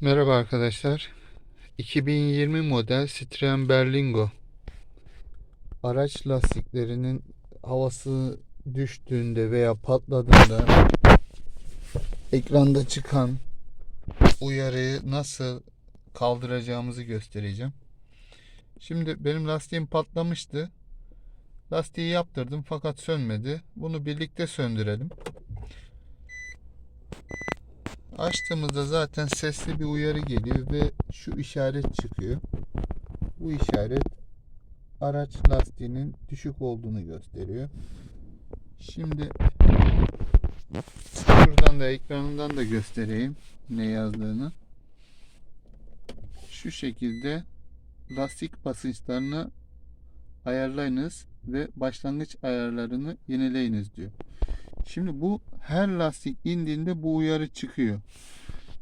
Merhaba arkadaşlar. 2020 model Citroen Berlingo. Araç lastiklerinin havası düştüğünde veya patladığında ekranda çıkan uyarıyı nasıl kaldıracağımızı göstereceğim. Şimdi benim lastiğim patlamıştı. Lastiği yaptırdım fakat sönmedi. Bunu birlikte söndürelim. Açtığımızda zaten sesli bir uyarı geliyor ve şu işaret çıkıyor. Bu işaret araç lastiğinin düşük olduğunu gösteriyor. Şimdi şuradan da ekranından da göstereyim ne yazdığını. Şu şekilde lastik basınçlarını ayarlayınız ve başlangıç ayarlarını yenileyiniz diyor. Şimdi bu her lastik indiğinde bu uyarı çıkıyor.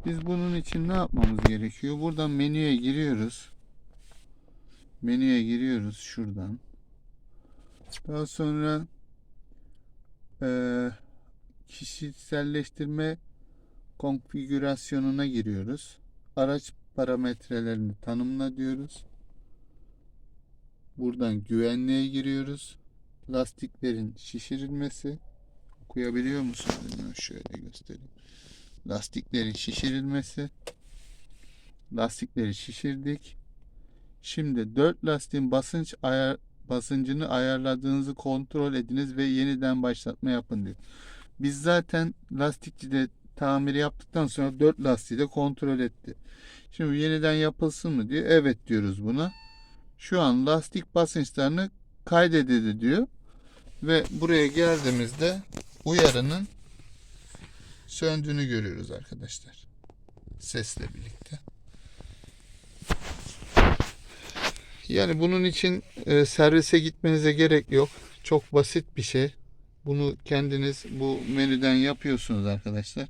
Biz bunun için ne yapmamız gerekiyor? Buradan menüye giriyoruz. Menüye giriyoruz şuradan. Daha sonra eee, kişiselleştirme konfigürasyonuna giriyoruz. Araç parametrelerini tanımla diyoruz. Buradan güvenliğe giriyoruz. Lastiklerin şişirilmesi okuyabiliyor musun? Bilmiyorum. Şöyle göstereyim. Lastiklerin şişirilmesi. Lastikleri şişirdik. Şimdi 4 lastiğin basınç ayar basıncını ayarladığınızı kontrol ediniz ve yeniden başlatma yapın diyor. Biz zaten lastikçide tamir yaptıktan sonra 4 lastiği de kontrol etti. Şimdi yeniden yapılsın mı diyor. Evet diyoruz buna. Şu an lastik basınçlarını kaydedildi diyor. Ve buraya geldiğimizde uyarının söndüğünü görüyoruz arkadaşlar. Sesle birlikte. Yani bunun için e, servise gitmenize gerek yok. Çok basit bir şey. Bunu kendiniz bu menüden yapıyorsunuz arkadaşlar.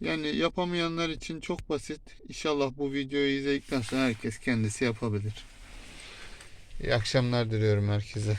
Yani yapamayanlar için çok basit. İnşallah bu videoyu izledikten sonra herkes kendisi yapabilir. İyi akşamlar diliyorum herkese.